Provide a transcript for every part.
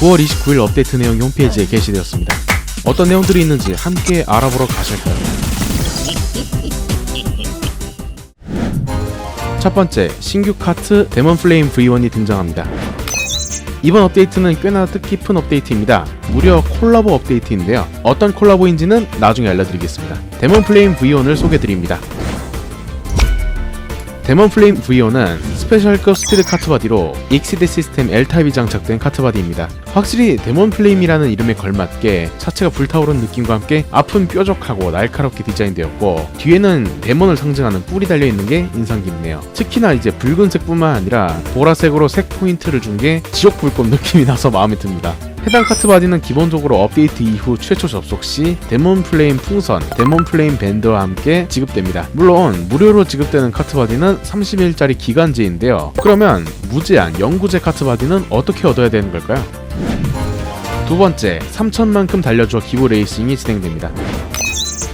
9월 29일 업데이트 내용이 홈페이지에 게시되었습니다. 어떤 내용들이 있는지 함께 알아보러 가실까요? 첫 번째, 신규 카트 데몬 플레임 V1이 등장합니다. 이번 업데이트는 꽤나 뜻깊은 업데이트입니다. 무려 콜라보 업데이트인데요. 어떤 콜라보인지는 나중에 알려드리겠습니다. 데몬 플레임 V1을 소개드립니다. 데몬 플레임 V1은 스페셜급 스피드 카트바디로 익시드 시스템 L타입이 장착된 카트바디입니다. 확실히 데몬 플레임이라는 이름에 걸맞게 차체가 불타오르는 느낌과 함께 앞은 뾰족하고 날카롭게 디자인되었고 뒤에는 데몬을 상징하는 뿔이 달려있는 게 인상 깊네요. 특히나 이제 붉은색뿐만 아니라 보라색으로 색 포인트를 준 게 지옥 불꽃 느낌이 나서 마음에 듭니다. 해당 카트 바디는 기본적으로 업데이트 이후 최초 접속 시 데몬 플레임 풍선, 데몬 플레임 밴드와 함께 지급됩니다. 물론 무료로 지급되는 카트 바디는 30일짜리 기간제인데요. 그러면 무제한 영구제 카트 바디는 어떻게 얻어야 되는 걸까요? 두 번째, 3천만큼 달려줘 기부 레이싱이 진행됩니다.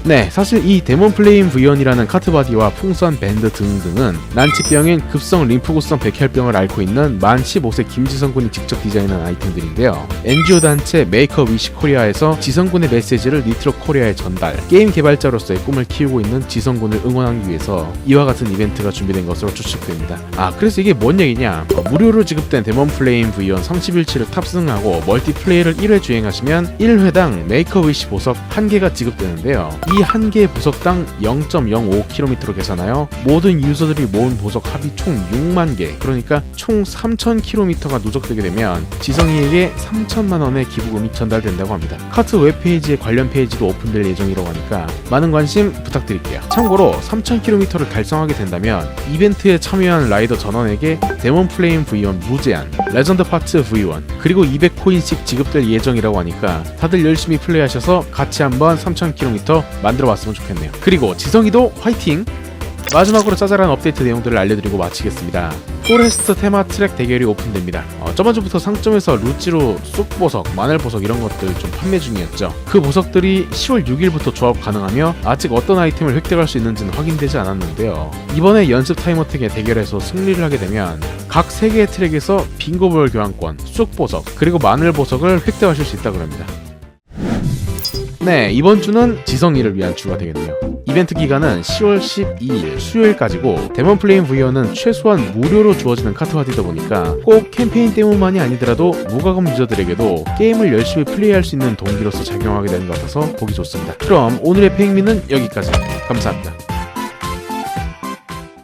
네, 사실 이 데몬 플레임 V1이라는 카트바디와 풍선 밴드 등등은 난치병인 급성 림프구성 백혈병을 앓고 있는 만 15세 김지성 군이 직접 디자인한 아이템들인데요. NGO 단체 메이커 위시 코리아에서 지성 군의 메시지를 니트로 코리아에 전달, 게임 개발자로서의 꿈을 키우고 있는 지성 군을 응원하기 위해서 이와 같은 이벤트가 준비된 것으로 추측됩니다. 아, 그래서 이게 뭔 얘기냐? 어, 무료로 지급된 데몬 플레임 V1 30일치를 탑승하고 멀티플레이를 1회 주행하시면 1회당 메이커 위시 보석 1개가 지급되는데요. 이 한 개의 보석당 0.05km로 계산하여 모든 유저들이 모은 보석 합이 총 6만 개, 그러니까 총 3,000km가 누적되게 되면 지성이에게 3천만 원의 기부금이 전달된다고 합니다. 카트 웹페이지에 관련 페이지도 오픈될 예정이라고 하니까 많은 관심 부탁드릴게요. 참고로 3,000km를 달성하게 된다면 이벤트에 참여한 라이더 전원에게 데몬 플레임 V1 무제한, 레전드 파트 V1, 그리고 200코인씩 지급될 예정이라고 하니까 다들 열심히 플레이하셔서 같이 한번 3,000km 만들어 봤으면 좋겠네요. 그리고 지성이도 화이팅! 마지막으로 짜잘한 업데이트 내용들을 알려드리고 마치겠습니다. 포레스트 테마 트랙 대결이 오픈됩니다. 어, 저번 주부터 상점에서 루찌로 쑥 보석, 마늘 보석 이런 것들 좀 판매 중이었죠. 그 보석들이 10월 6일부터 조합 가능하며 아직 어떤 아이템을 획득할 수 있는지는 확인되지 않았는데요. 이번에 연습 타이머택의 대결에서 승리를 하게 되면 각 3개의 트랙에서 빙고볼 교환권, 쑥 보석, 그리고 마늘 보석을 획득하실 수 있다고 합니다. 네, 이번 주는 지성이를 위한 주가 되겠네요. 이벤트 기간은 10월 12일 수요일까지고 데몬 플레임 V1은 최소한 무료로 주어지는 카트바디다 보니까 꼭 캠페인 때문만이 아니더라도 무과금 유저들에게도 게임을 열심히 플레이할 수 있는 동기로서 작용하게 되는 것 같아서 보기 좋습니다. 그럼 오늘의 팽미는 여기까지. 감사합니다.